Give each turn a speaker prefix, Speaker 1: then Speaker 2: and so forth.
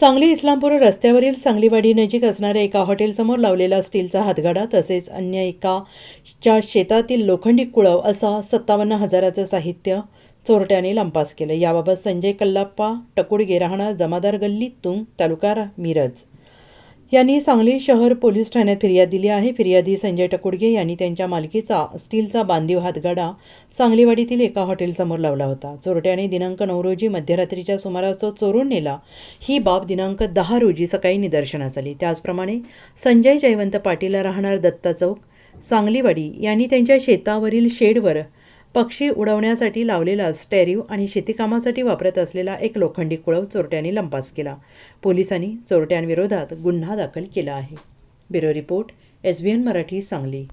Speaker 1: सांगली इस्लामपूर रस्त्यावरील सांगलीवाडी नजीक असणाऱ्या एका हॉटेलसमोर लावलेला स्टीलचा हातगाडा तसेच अन्य एकाच्या शेतातील लोखंडी कुळव असा सत्तावन्न हजाराचं साहित्य चोरट्याने लंपास केलं. याबाबत संजय कल्लाप्पा टकुडगे राहणार जमादार गल्ली तुंग तालुका मिरज. यांनी सांगली शहर पोलीस ठाण्यात फिर्याद दिली आहे. फिर्यादी संजय टकुडगे यांनी त्यांच्या मालकीचा स्टीलचा बांधीव हातगाडा सांगलीवाडीतील एका हॉटेलसमोर लावला होता. चोरट्याने दिनांक नऊ रोजी मध्यरात्रीच्या सुमारास तो चोरून नेला. ही बाब दिनांक दहा रोजी सकाळी निदर्शनास आली. त्याचप्रमाणे संजय जयवंत पाटील राहणार दत्ता चौक सांगलीवाडी यांनी त्यांच्या शेतावरील शेडवर पक्षी उडवण्यासाठी लावलेला स्टेरिव आणि शेतीकामासाठी वापरत असलेला एक लोखंडी कुळव चोरट्यांनी लंपास केला. पोलिसांनी चोरट्यांविरोधात गुन्हा दाखल केला आहे. Bureau report S B N Marathi Sangli.